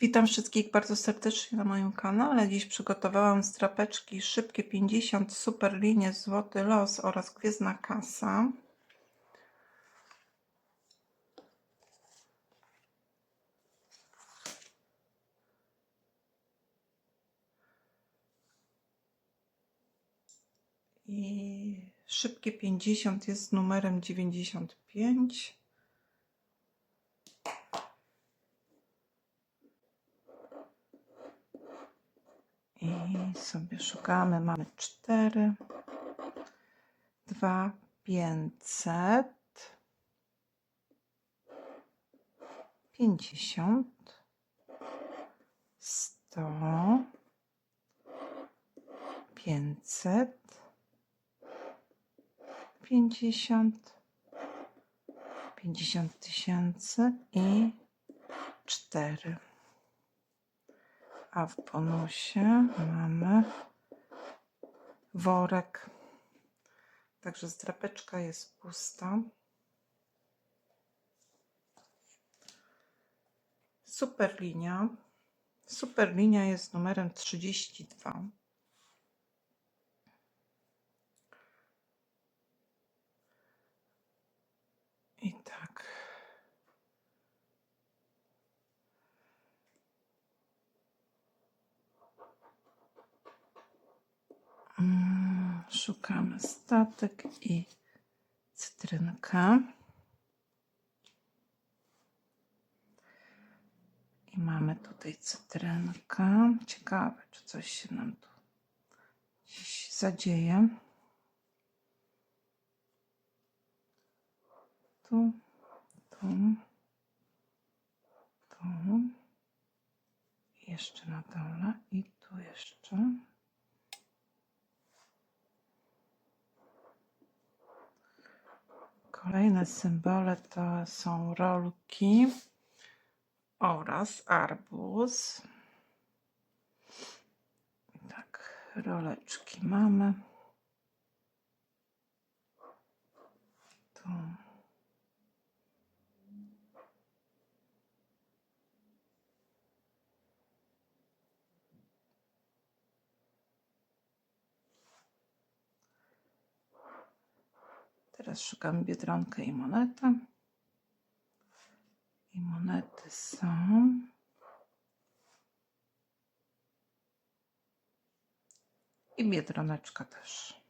Witam wszystkich bardzo serdecznie na moim kanale. Dziś przygotowałam z drapeczki szybkie 50 super linie Złoty Los oraz Gwiezdna Kasa. I szybkie 50 jest numerem 95. I sobie szukamy. Mamy 4, 2, 500, 50, 100, 500, 50, 50 tysięcy i 4. A w bonusie mamy worek. Także zdrapeczka jest pusta. Super linia. Super linia jest numerem 32. I tak. Mm, Szukamy statek i cytrynkę. I mamy tutaj cytrynkę. Ciekawe, czy coś się nam tu dziś zadzieje. Tu, tu, tu. Jeszcze na dole i tu jeszcze. Kolejne symbole to są rolki oraz arbuz. Tak, roleczki mamy. Tu. Teraz szukam biedronkę i monetę. I monety są. I biedroneczka też.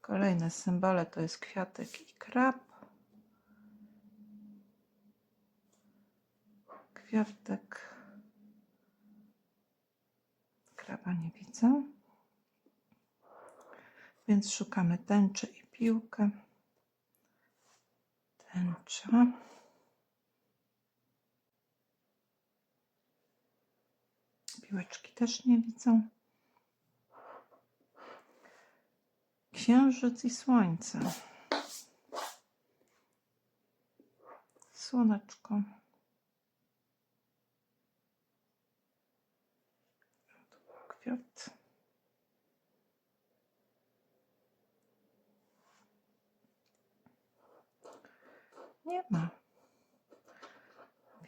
Kolejne symbole to jest kwiatek i krab. Kwiatek. Kraba nie widzę. Więc szukamy tęczy i piłkę. Tęcza. Piłeczki też nie widzą. Księżyc i słońce. Słoneczko. Kwiat. Ma.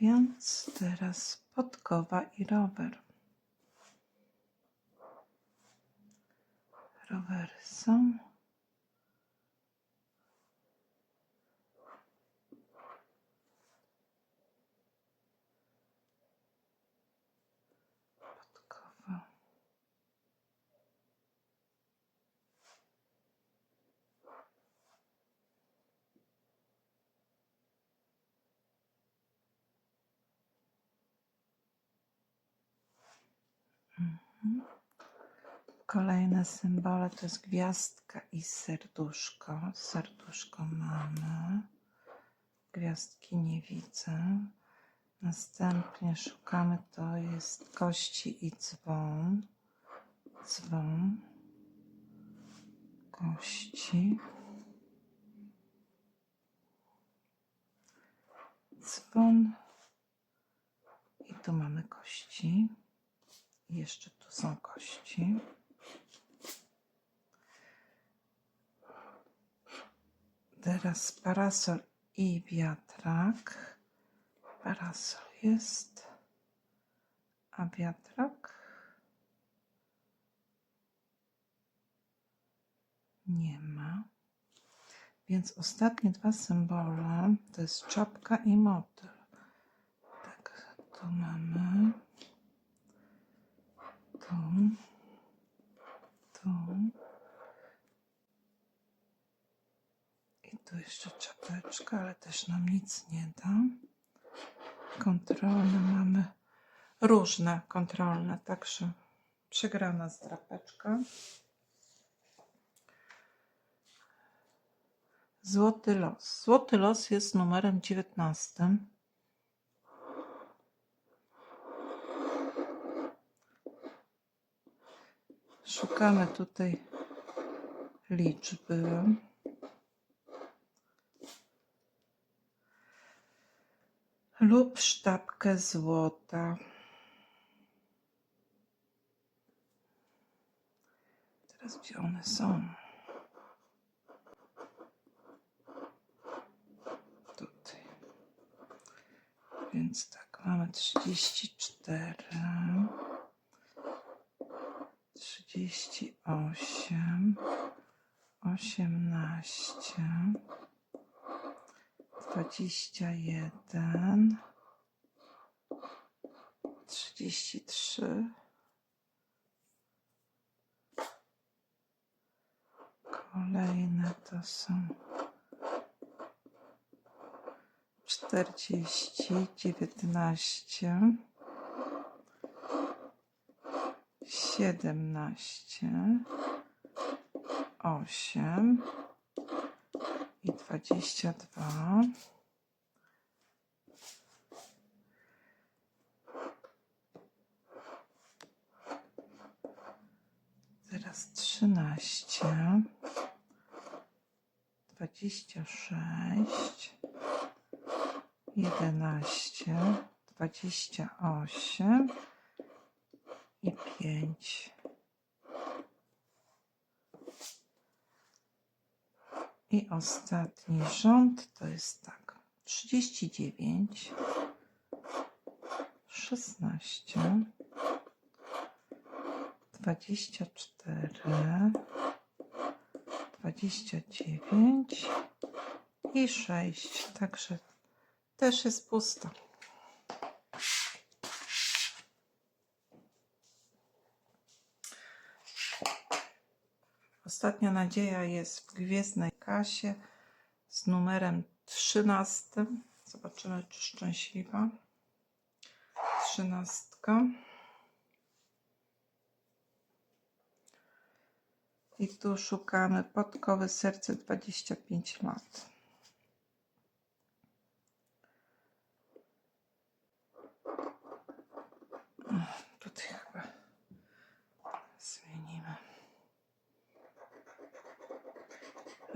Więc teraz podkowa i rower. Rowery są. Kolejne symbole to jest gwiazdka i serduszko. Serduszko mamy. Gwiazdki nie widzę. Następnie szukamy, to jest kości i dzwon. Dzwon. Kości. Dzwon. I tu mamy kości. I jeszcze tu są kości. Teraz parasol i wiatrak. Parasol jest. A wiatrak? Nie ma. Więc ostatnie dwa symbole to jest czapka i motyl. Tak, tu mamy. Tu. Tu. I tu jeszcze czapeczka, ale też nam nic nie da. Kontrolne mamy różne kontrolne, także przegrana zdrapeczka. Złoty los. Złoty los jest numerem 19. Szukamy tutaj liczby. Lub sztabkę złota. Teraz gdzie one są? Tutaj. Więc tak, mamy 34, 38, 18, 21, 33. Kolejne to są czterdzieści, dziewiętnaście, siedemnaście, osiem i dwadzieścia dwa. Teraz trzynaście, dwadzieścia sześć, jedenaście, dwadzieścia osiem i pięć. I ostatni rząd to jest tak. Trzydzieści dziewięć, szesnaście, dwadzieścia cztery, dwadzieścia dziewięć i sześć. Także też jest pusta. Ostatnia nadzieja jest w gwiezdnej kasie z numerem 13. Zobaczymy, czy szczęśliwa. Trzynastka. I tu szukamy podkowy serce 25 lat. Ach, Tutaj chyba zmienimy.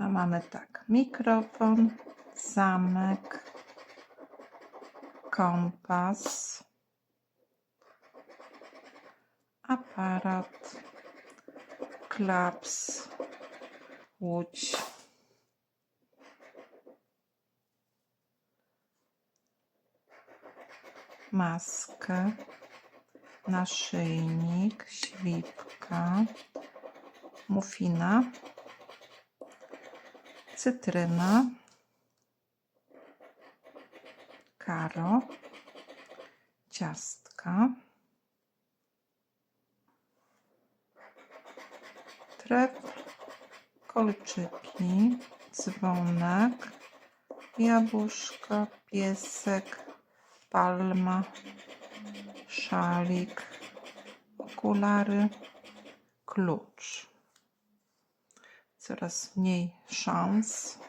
A mamy tak, mikrofon, zamek, kompas, aparat, klaps, łódź. Maskę, naszyjnik, śliwka, mufina, cytryna, karo, ciastka, trefl, kolczyki, dzwonek, jabłuszko, piesek, palma, szalik, okulary, klucz. Coraz mniej szans.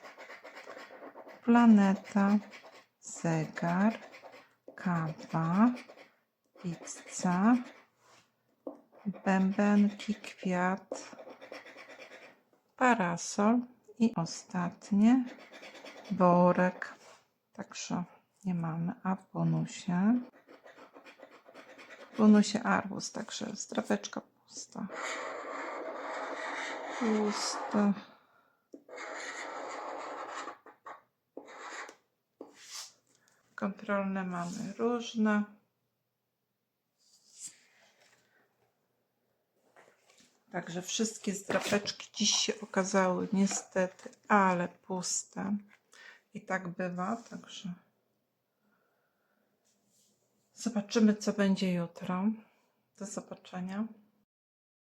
Planeta, zegar, kawa, pizza, bębenki, kwiat, parasol i ostatnie worek. Także nie mamy, a w bonusie w bonusie arbuz, także strapeczka pusta. Pusta. kontrolne mamy różne. Także wszystkie zdrapeczki dziś się okazały niestety, ale puste. I tak bywa, także zobaczymy, co będzie jutro. Do zobaczenia.